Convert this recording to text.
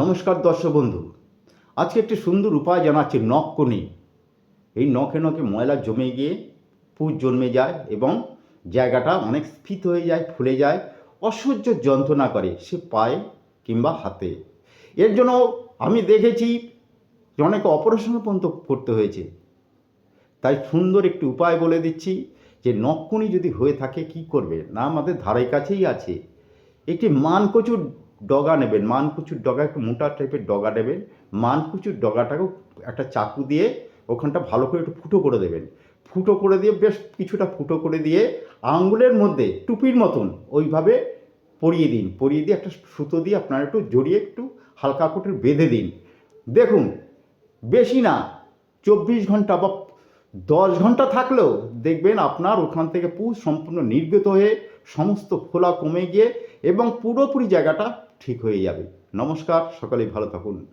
নমস্কার দর্শক বন্ধু। আজকে একটি সুন্দর উপায় জানাচ্ছি নখকনি এই নখে নখে ময়লা জমে গিয়ে পুজ জন্মে যায় এবং জায়গাটা অনেক স্ফীত হয়ে যায়, ফুলে যায়, অসহ্য যন্ত্রণা করে, সে পায়ে কিংবা হাতে। এর জন্য আমি দেখেছি যে অনেক অপারেশন পর্যন্ত করতে হয়েছে। তাই সুন্দর একটি উপায় বলে দিচ্ছি যে নখকুনি যদি হয়ে থাকে, কি করবে? না আমাদের ধারের কাছেই আছে। একটি মানকচুর ডগা নেবেন, মানকুচুর ডগা, একটু মোটা টাইপের ডগা নেবেন, মানকুচুর ডগাটাকেও একটা চাকু দিয়ে ওখানটা ভালো করে একটু ফুটো করে দেবেন। ফুটো করে দিয়ে বেশ কিছুটা ফুটো করে দিয়ে আঙ্গুলের মধ্যে টুপির মতন ওইভাবে পরিয়ে দিন, পরিয়ে দিয়ে একটা সুতো দিয়ে আপনারা একটু জড়িয়ে একটু হালকা করে বেঁধে দিন। দেখুন, বেশি না, চব্বিশ ঘণ্টা বা দশ ঘণ্টা থাকলেও দেখবেন আপনার ওখান থেকে পুষ সম্পূর্ণ নির্গত হয়ে সমস্ত ফোলা কমে গিয়ে এবং পুরোপুরি জায়গাটা ঠিক হয়ে যাবে। নমস্কার সকলেই ভালো থাকুন।